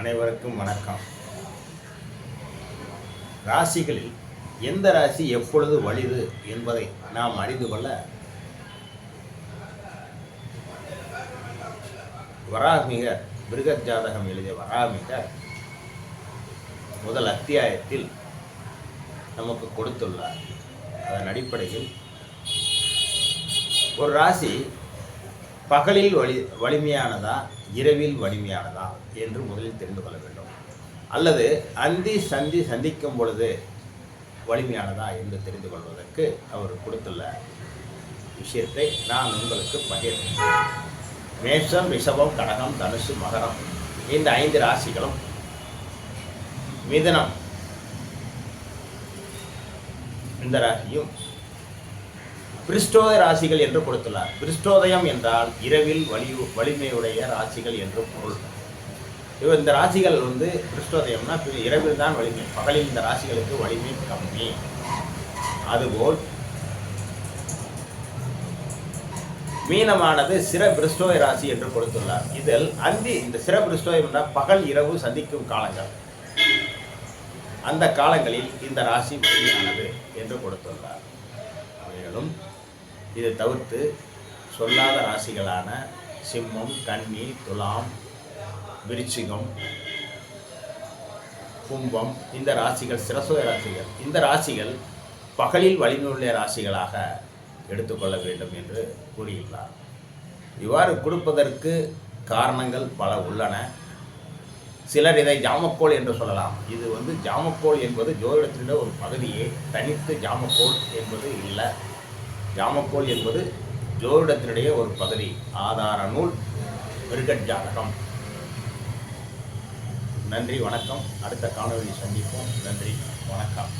அனைவருக்கும் வணக்கம். ராசிகளில் எந்த ராசி எப்பொழுது வலிது என்பதை நாம் அறிந்து கொள்ள வராமிகர் பிருகத் ஜாதகம் எழுதிய வராமிகர் முதல் அத்தியாயத்தில் நமக்கு கொடுத்துள்ளார். அதன் அடிப்படையில் ஒரு ராசி பகலில் வலி வலிமையானதா இரவில் வலிமையானதா என்று முதலில் தெரிந்து கொள்ள வேண்டும். அல்லது அந்தி சந்தி சந்திக்கும் பொழுது வலிமையானதா என்று தெரிந்து கொள்வதற்கு அவர் கொடுத்துள்ள விஷயத்தை நான் உங்களுக்கு பகிர்ந்தேன் மேஷம் ரிஷபம் கடகம் தனுசு மகரம் இந்த ஐந்து ராசிகளும் மிதனம். இந்த ராசியும் பிரிஸ்டோத ராசிகள் என்று கொடுத்துள்ளார். பிரிஸ்டோதயம் என்றால் இரவில் வலி வலிமையுடைய ராசிகள் என்று பொருள். இவர் இந்த ராசிகள் வந்து பிரிஸ்டோதயம்னா இரவில் தான் வலிமை பகலில் இந்த ராசிகளுக்கு வலிமை கம்மி. அதுபோல் மீனமானது சிற பிரிஸ்டோய ராசி என்று கொடுத்துள்ளார். இதில் அந்தி இந்த சிற பிரிஸ்டோயம் என்றால் பகல் இரவு சந்திக்கும் காலங்கள். அந்த காலங்களில் இந்த ராசி வலிமையானது என்று கொடுத்துள்ளார். மேலும் இதை தவிர்த்து சொல்லாத ராசிகளான சிம்மம் கன்னி துலாம் விருச்சிகம் கும்பம் இந்த ராசிகள் சிரசுக ராசிகள் இந்த ராசிகள் பகலில் வலிமையுள்ள ராசிகளாக எடுத்துக்கொள்ள வேண்டும் என்று கூறியுள்ளார். இவ்வாறு கொடுப்பதற்கு காரணங்கள் பல உள்ளன. சிலர் இதை ஜாமக்கோல் என்று சொல்லலாம். இது வந்து ஜாமக்கோல் என்பது ஜோதிடத்தினுடைய ஒரு பகுதியே. தனித்து ஜாமக்கோல் என்பது இல்லை. ஜாமக்கோல் என்பது ஜோதிடத்தினுடைய ஒரு பகுதி ஆதார நூல் மிருகட் ஜாதகம் நன்றி வணக்கம். அடுத்த காணொளி சந்திப்போம். நன்றி வணக்கம்.